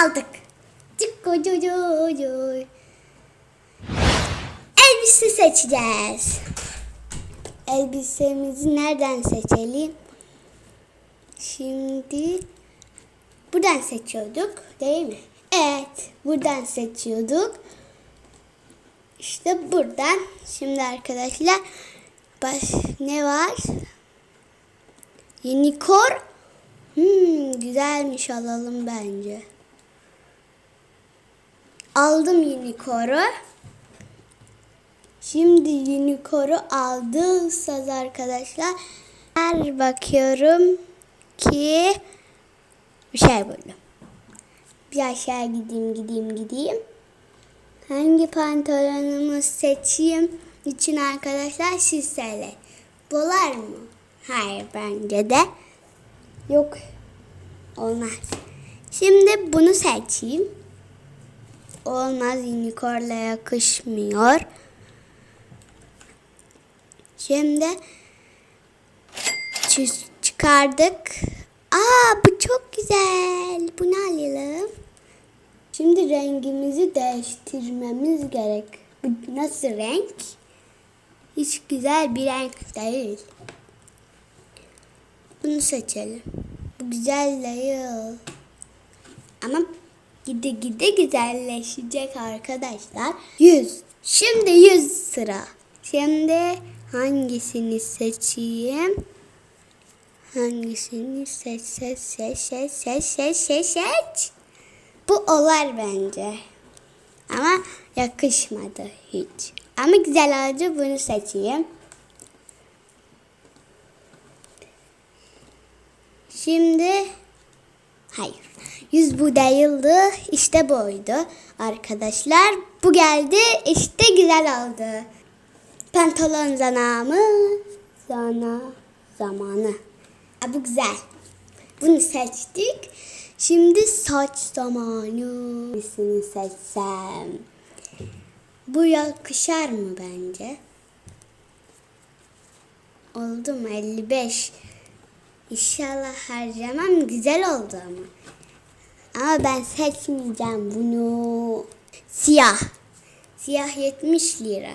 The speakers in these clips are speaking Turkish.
aldık. Cıkkocucucuy. Elbise seçeceğiz. Elbisemizi nereden seçelim? Şimdi buradan seçiyorduk değil mi? Evet buradan seçiyorduk. İşte buradan. Şimdi arkadaşlar baş, ne var? Unicorn. Hmm, güzelmiş alalım bence. Aldım unicorn'u. Şimdi unicorn'u aldıysanız arkadaşlar her bakıyorum ki bir şey buldum. Bir aşağı gideyim gideyim gideyim. Hangi pantolonumu seçeyim için arkadaşlar siz söyleyin. Bolar mı? Hayır bence de. Yok. Olmaz. Şimdi bunu seçeyim. Olmaz unicornla yakışmıyor. Şimdi çıkardık. Aa bu çok güzel. Bunu alalım. Şimdi rengimizi değiştirmemiz gerek. Bu nasıl renk? Hiç güzel bir renk değil. Bunu seçelim. Bu güzel değil. Ama gide gide güzelleşecek arkadaşlar. 100. Şimdi 100 sıra. Şimdi hangisini seçeyim? Hangisini seç seç seç seç seç seç seç seç. Bu olar bence. Ama yakışmadı hiç. Ama güzel oldu bunu seçeyim. Şimdi hayır. Yüz bu değildi. İşte buydu. Arkadaşlar bu geldi. İşte güzel oldu. Pantolon zamanı. Zana zamanı. Ha, bu güzel. Bunu seçtik. Şimdi saç zamanı. Hangisini seçsem? Bu yakışar mı bence? Oldu mu? 55. İnşallah harcamam güzel oldu ama. Ama ben seçmeyeceğim bunu. Siyah. Siyah 70 lira.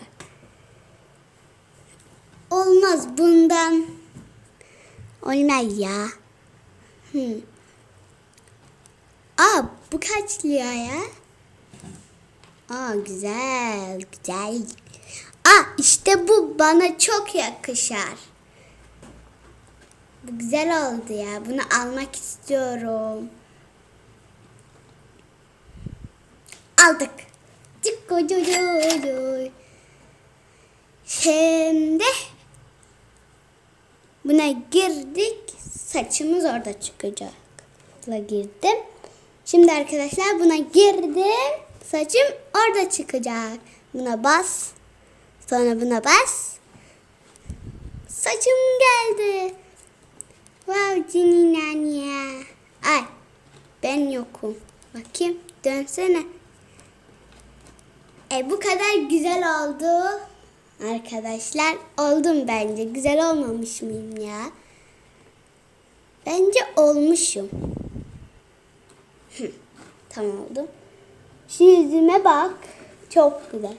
Olmaz bundan. Olmaz ya. Hmm. Aa bu kaç lira ya? Aa güzel güzel. Aa işte bu bana çok yakışar. Bu güzel oldu ya. Bunu almak istiyorum. Aldık. Cıkkocucucuy. Şimdi buna girdik. Saçımız orada çıkacak. Buna girdim. Şimdi arkadaşlar buna girdim. Saçım orada çıkacak. Buna bas. Sonra buna bas. Saçım geldi. Wow Cininan ya. Ay ben yokum. Bakayım dönsene. E bu kadar güzel oldu. Arkadaşlar oldum bence. Güzel olmamış mıyım ya? Bence olmuşum. Tamam oldu. Şu yüzüme bak. Çok güzel.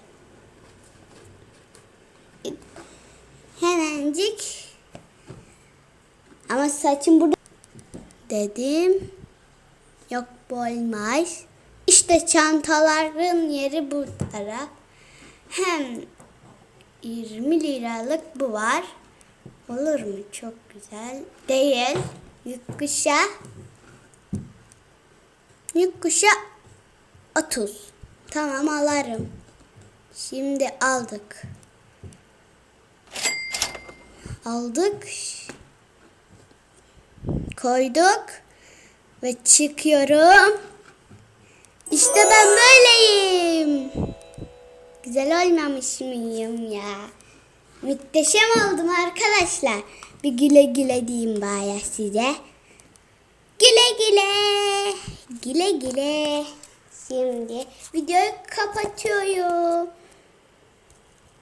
Hemencik. Ama saçım burada. Dedim. Yok bu olmaz. İşte çantaların yeri bu taraf. Hem 20 liralık bu var. Olur mu? Çok güzel. Değil. Yıkkışa. Yıkkışa 30. Tamam alırım. Şimdi aldık. Aldık. Koyduk. Ve çıkıyorum. İşte ben böyleyim. Güzel olmamış mıyım ya? Mütteşem oldum arkadaşlar. Bir güle güle diyeyim baya size. Güle güle. Güle güle. Şimdi videoyu kapatıyorum.